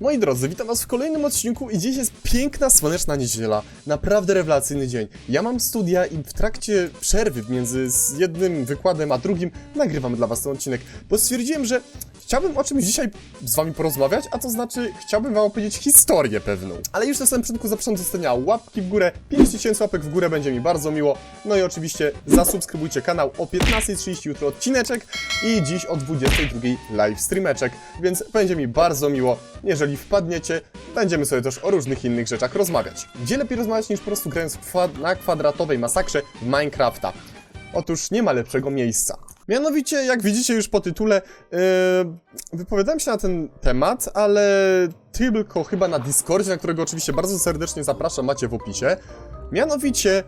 Moi drodzy, witam was w kolejnym odcinku i dziś jest piękna, słoneczna niedziela. Naprawdę rewelacyjny dzień. Ja mam studia i w trakcie przerwy między jednym wykładem a drugim nagrywam dla was ten odcinek, bo stwierdziłem, że chciałbym o czymś dzisiaj z wami porozmawiać, a to znaczy chciałbym wam opowiedzieć historię pewną. Ale już na samym początku zapraszam do zostawienia łapki w górę, 5000 łapek w górę będzie mi bardzo miło. No i oczywiście zasubskrybujcie kanał o 15.30 jutro odcineczek i dziś o 22.00 live streameczek, więc będzie mi bardzo miło, jeżeli wpadniecie, będziemy sobie też o różnych innych rzeczach rozmawiać. Gdzie lepiej rozmawiać niż po prostu grając na kwadratowej masakrze Minecrafta. Otóż nie ma lepszego miejsca. Mianowicie, jak widzicie już po tytule, yy, wypowiadałem się na ten temat, ale tylko chyba na Discordzie, na którego oczywiście bardzo serdecznie zapraszam, macie w opisie. Mianowicie,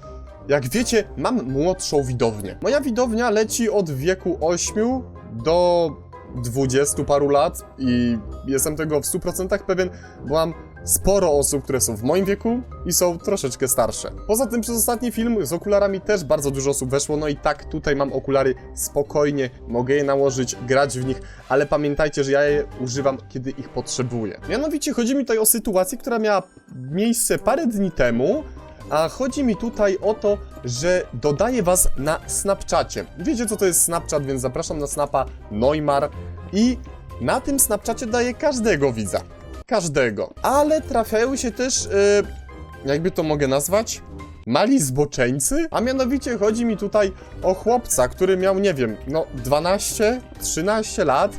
jak wiecie, mam młodszą widownię. Moja widownia leci od wieku 8 do 20 paru lat i jestem tego w 100% pewien, bo mam sporo osób, które są w moim wieku i są troszeczkę starsze. Poza tym przez ostatni film z okularami też bardzo dużo osób weszło, no i tak tutaj mam okulary spokojnie, mogę je nałożyć, grać w nich, ale pamiętajcie, że ja je używam, kiedy ich potrzebuję. Mianowicie chodzi mi tutaj o sytuację, która miała miejsce parę dni temu, a chodzi mi tutaj o to, że dodaję was na Snapchacie. Wiecie co to jest Snapchat, więc zapraszam na Snapa Neumar i na tym Snapchacie daję każdego widza. Każdego. Ale trafiają się też, yy, jakby to mogę nazwać? Mali zboczeńcy? A mianowicie chodzi mi tutaj o chłopca, który miał, nie wiem, no 12, 13 lat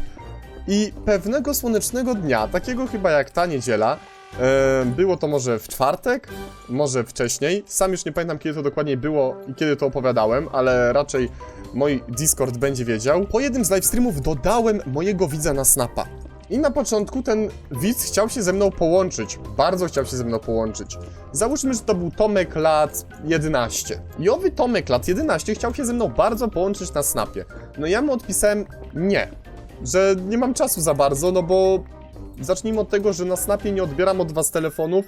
i pewnego słonecznego dnia, takiego chyba jak ta niedziela, e, było to może w czwartek, może wcześniej. Sam już nie pamiętam, kiedy to dokładnie było i kiedy to opowiadałem, ale raczej mój Discord będzie wiedział. Po jednym z livestreamów dodałem mojego widza na Snapa. I na początku ten widz chciał się ze mną połączyć. Bardzo chciał się ze mną połączyć. Załóżmy, że to był Tomek lat 11. I owy Tomek lat 11 chciał się ze mną bardzo połączyć na Snapie. No ja mu odpisałem nie, że nie mam czasu za bardzo, no bo zacznijmy od tego, że na Snapie nie odbieram od was telefonów,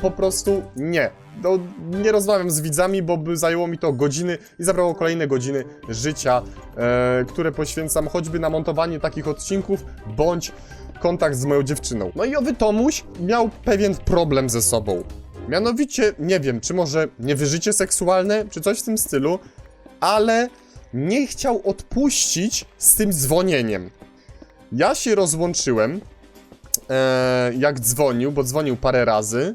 po prostu nie. No, nie rozmawiam z widzami, bo by zajęło mi to godziny i zabrało kolejne godziny życia, e, które poświęcam choćby na montowanie takich odcinków, bądź kontakt z moją dziewczyną. No i owy Tomuś miał pewien problem ze sobą. Mianowicie, nie wiem, czy może niewyżycie seksualne, czy coś w tym stylu, ale nie chciał odpuścić z tym dzwonieniem. Ja się rozłączyłem, e, jak dzwonił, bo dzwonił parę razy.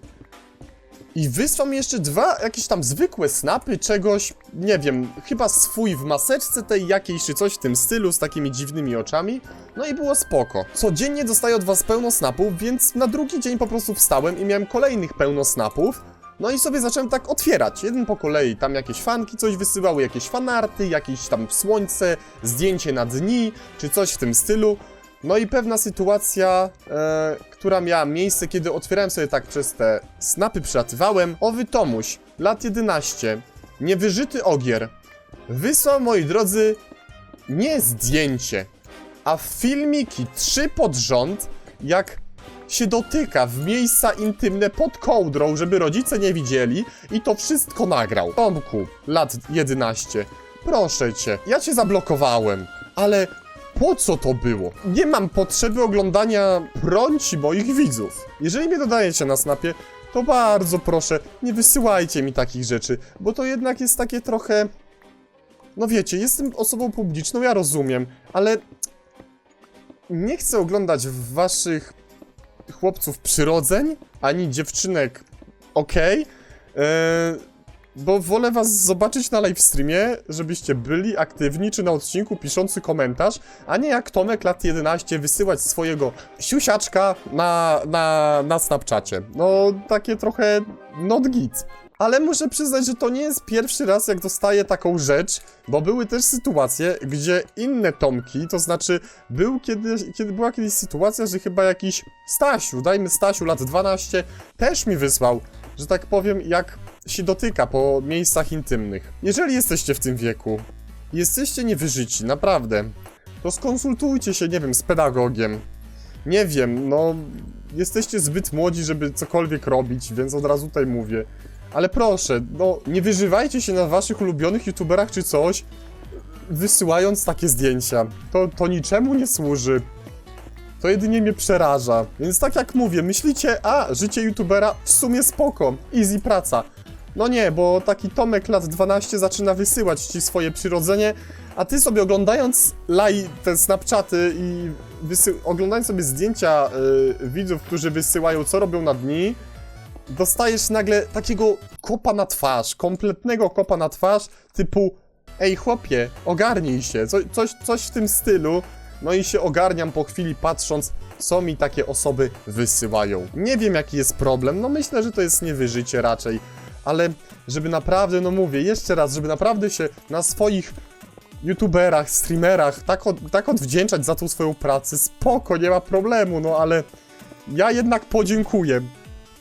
I wysłał mi jeszcze dwa jakieś tam zwykłe snapy czegoś, nie wiem, chyba swój w maseczce tej jakiejś, czy coś w tym stylu, z takimi dziwnymi oczami. No i było spoko. Codziennie dostaję od was pełno snapów, więc na drugi dzień po prostu wstałem i miałem kolejnych pełno snapów. No i sobie zacząłem tak otwierać, jeden po kolei, tam jakieś fanki coś wysyłały, jakieś fanarty, jakieś tam słońce, zdjęcie na dni, czy coś w tym stylu. No i pewna sytuacja, e, która miała miejsce, kiedy otwierałem sobie tak przez te snapy, przylatywałem. Owy Tomuś, lat 11, niewyżyty ogier, wysłał, moi drodzy, nie zdjęcie, a filmiki trzy pod rząd, jak się dotyka w miejsca intymne pod kołdrą, żeby rodzice nie widzieli i to wszystko nagrał. Tomku, lat 11, proszę cię, ja cię zablokowałem, ale po co to było? Nie mam potrzeby oglądania prąci moich widzów. Jeżeli mnie dodajecie na snapie, to bardzo proszę, nie wysyłajcie mi takich rzeczy, bo to jednak jest takie trochę... No wiecie, jestem osobą publiczną, ja rozumiem, ale nie chcę oglądać waszych chłopców przyrodzeń, ani dziewczynek okej, e, bo wolę was zobaczyć na livestreamie, żebyście byli aktywni, czy na odcinku piszący komentarz, a nie jak Tomek lat 11 wysyłać swojego siusiaczka na, na, na Snapchacie. No, takie trochę not git. Ale muszę przyznać, że to nie jest pierwszy raz, jak dostaję taką rzecz, bo były też sytuacje, gdzie inne Tomki, to znaczy był kiedyś, kiedy była kiedyś sytuacja, że chyba jakiś Stasiu, dajmy Stasiu lat 12, też mi wysłał, że tak powiem, jak się dotyka po miejscach intymnych. Jeżeli jesteście w tym wieku, jesteście niewyżyci, naprawdę, to skonsultujcie się, nie wiem, z pedagogiem. Nie wiem, no, jesteście zbyt młodzi, żeby cokolwiek robić, więc od razu tutaj mówię. Ale proszę, no, nie wyżywajcie się na waszych ulubionych youtuberach czy coś, wysyłając takie zdjęcia. To, to niczemu nie służy. to jedynie mnie przeraża. Więc tak jak mówię, myślicie, a, życie youtubera w sumie spoko, easy praca. No nie, bo taki Tomek lat 12 zaczyna wysyłać ci swoje przyrodzenie, a ty sobie oglądając laj, te snapchaty i oglądając sobie zdjęcia y, widzów, którzy wysyłają, co robią na dni, dostajesz nagle takiego kopa na twarz, kompletnego kopa na twarz, typu ej chłopie, ogarnij się, Co, coś, coś w tym stylu. No i się ogarniam po chwili patrząc, co mi takie osoby wysyłają. Nie wiem jaki jest problem, no myślę, że to jest niewyżycie raczej, ale żeby naprawdę, no mówię, jeszcze raz, żeby naprawdę się na swoich youtuberach, streamerach tak, od, tak odwdzięczać za tą swoją pracę, spoko, nie ma problemu, no ale ja jednak podziękuję.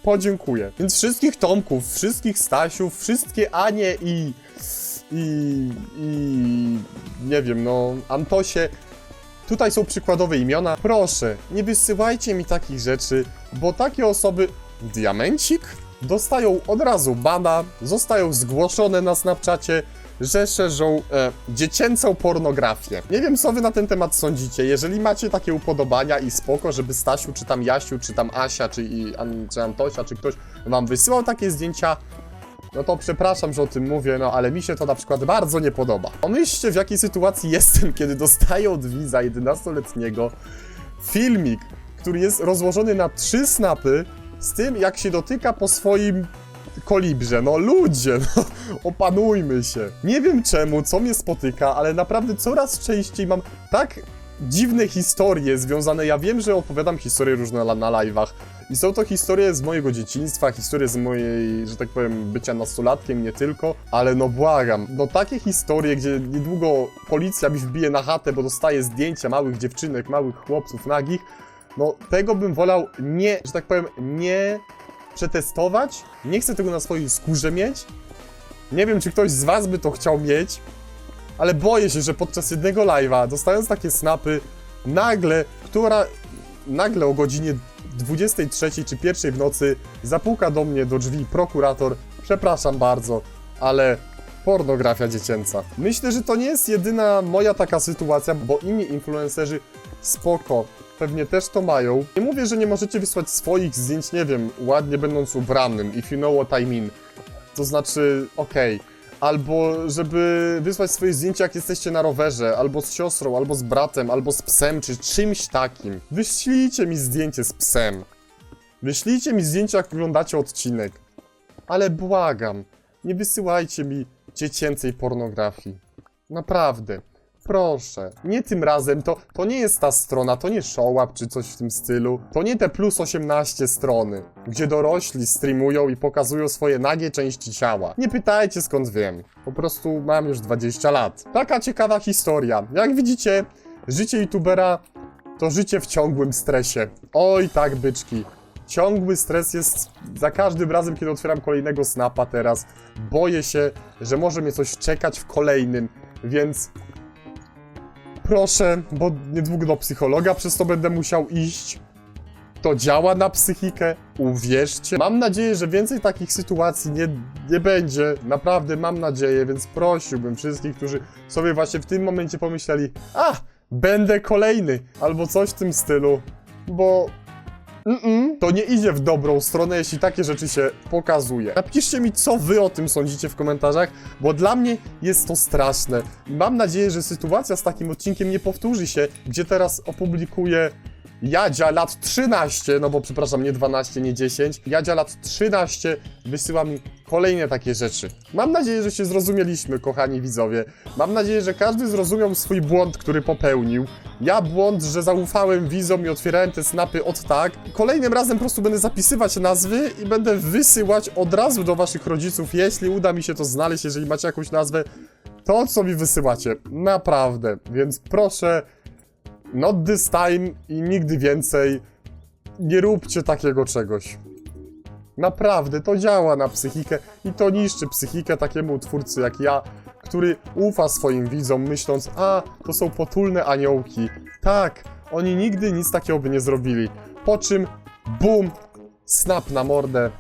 Podziękuję. Więc wszystkich Tomków, wszystkich Stasiów, wszystkie Anie i. i. i. nie wiem, no. Antosie. Tutaj są przykładowe imiona. Proszę, nie wysyłajcie mi takich rzeczy, bo takie osoby. Diamencik? Dostają od razu bana, zostają zgłoszone na Snapchacie, że szerzą e, dziecięcą pornografię. Nie wiem, co wy na ten temat sądzicie. Jeżeli macie takie upodobania i spoko, żeby Stasiu, czy tam Jasiu, czy tam Asia, czy, i, An, czy Antosia, czy ktoś wam wysyłał takie zdjęcia, no to przepraszam, że o tym mówię, no ale mi się to na przykład bardzo nie podoba. Pomyślcie, w jakiej sytuacji jestem, kiedy dostaję od widza 11-letniego filmik, który jest rozłożony na trzy snapy z tym, jak się dotyka po swoim kolibrze. No ludzie, no, opanujmy się. Nie wiem czemu, co mnie spotyka, ale naprawdę coraz częściej mam tak dziwne historie związane. Ja wiem, że opowiadam historie różne na, na live'ach. I są to historie z mojego dzieciństwa, historie z mojej, że tak powiem, bycia nastolatkiem, nie tylko, ale no błagam, no takie historie, gdzie niedługo policja mi wbije na chatę, bo dostaje zdjęcia małych dziewczynek, małych chłopców nagich, no tego bym wolał nie, że tak powiem, nie przetestować, nie chcę tego na swojej skórze mieć, nie wiem, czy ktoś z was by to chciał mieć, ale boję się, że podczas jednego live'a, dostając takie snapy, nagle, która nagle o godzinie 23 czy 1 w nocy zapuka do mnie do drzwi prokurator, przepraszam bardzo, ale pornografia dziecięca. Myślę, że to nie jest jedyna moja taka sytuacja, bo inni influencerzy spoko, pewnie też to mają. Nie mówię, że nie możecie wysłać swoich zdjęć, nie wiem, ładnie będąc ubranym, if you know what I mean. To znaczy, okej. Albo żeby wysłać swoje zdjęcia, jak jesteście na rowerze, albo z siostrą, albo z bratem, albo z psem, czy czymś takim. Wyślijcie mi zdjęcie z psem. Wyślijcie mi zdjęcie, jak oglądacie odcinek. Ale błagam, nie wysyłajcie mi dziecięcej pornografii. Naprawdę. Proszę. Nie tym razem, to, to nie jest ta strona, to nie Showup czy coś w tym stylu. To nie te plus 18 strony, gdzie dorośli streamują i pokazują swoje nagie części ciała. Nie pytajcie skąd wiem. Po prostu mam już 20 lat. Taka ciekawa historia. Jak widzicie, życie youtubera to życie w ciągłym stresie. Oj tak, byczki. Ciągły stres jest za każdym razem, kiedy otwieram kolejnego snapa teraz. Boję się, że może mnie coś czekać w kolejnym, więc proszę, bo niedługo do psychologa przez to będę musiał iść. To działa na psychikę, uwierzcie. Mam nadzieję, że więcej takich sytuacji nie, nie będzie. Naprawdę mam nadzieję, więc prosiłbym wszystkich, którzy sobie właśnie w tym momencie pomyśleli, a, będę kolejny, albo coś w tym stylu, bo Mm-mm, to nie idzie w dobrą stronę, jeśli takie rzeczy się pokazuje. Napiszcie mi, co wy o tym sądzicie w komentarzach, bo dla mnie jest to straszne. Mam nadzieję, że sytuacja z takim odcinkiem nie powtórzy się, gdzie teraz opublikuję Jadzia lat 13, no bo przepraszam, nie 12, nie 10. Jadzia lat 13 wysyła mi kolejne takie rzeczy. Mam nadzieję, że się zrozumieliśmy, kochani widzowie. Mam nadzieję, że każdy zrozumiał swój błąd, który popełnił. Ja błąd, że zaufałem widzom i otwierałem te snapy od tak. Kolejnym razem po prostu będę zapisywać nazwy i będę wysyłać od razu do waszych rodziców, jeśli uda mi się to znaleźć, jeżeli macie jakąś nazwę, to co mi wysyłacie. Naprawdę. Więc proszę, not this time i nigdy więcej nie róbcie takiego czegoś. Naprawdę, to działa na psychikę i to niszczy psychikę takiemu twórcy jak ja, który ufa swoim widzom, myśląc, a, to są potulne aniołki. Tak, oni nigdy nic takiego by nie zrobili. Po czym, bum, snap na mordę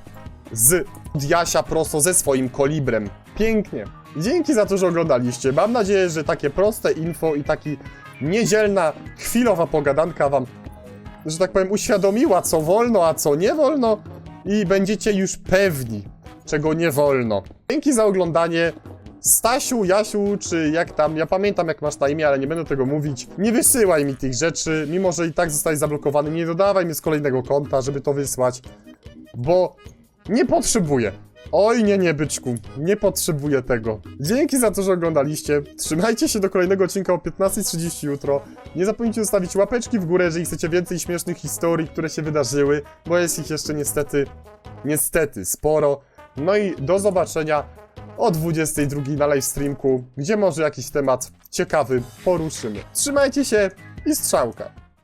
z Jasia prosto ze swoim kolibrem. Pięknie. Dzięki za to, że oglądaliście. Mam nadzieję, że takie proste info i taki niedzielna, chwilowa pogadanka wam że tak powiem, uświadomiła, co wolno, a co nie wolno i będziecie już pewni, czego nie wolno. Dzięki za oglądanie. Stasiu, Jasiu, czy jak tam, ja pamiętam jak masz na imię, ale nie będę tego mówić. Nie wysyłaj mi tych rzeczy, mimo że i tak zostałeś zablokowany. Nie dodawaj mnie z kolejnego konta, żeby to wysłać, bo nie potrzebuję. Oj, nie, nie, byczku, nie potrzebuję tego. Dzięki za to, że oglądaliście. Trzymajcie się do kolejnego odcinka o 15.30 jutro. Nie zapomnijcie zostawić łapeczki w górę, jeżeli chcecie więcej śmiesznych historii, które się wydarzyły, bo jest ich jeszcze niestety, niestety sporo. No i do zobaczenia o 22 na livestreamku, gdzie może jakiś temat ciekawy poruszymy. Trzymajcie się i strzałka.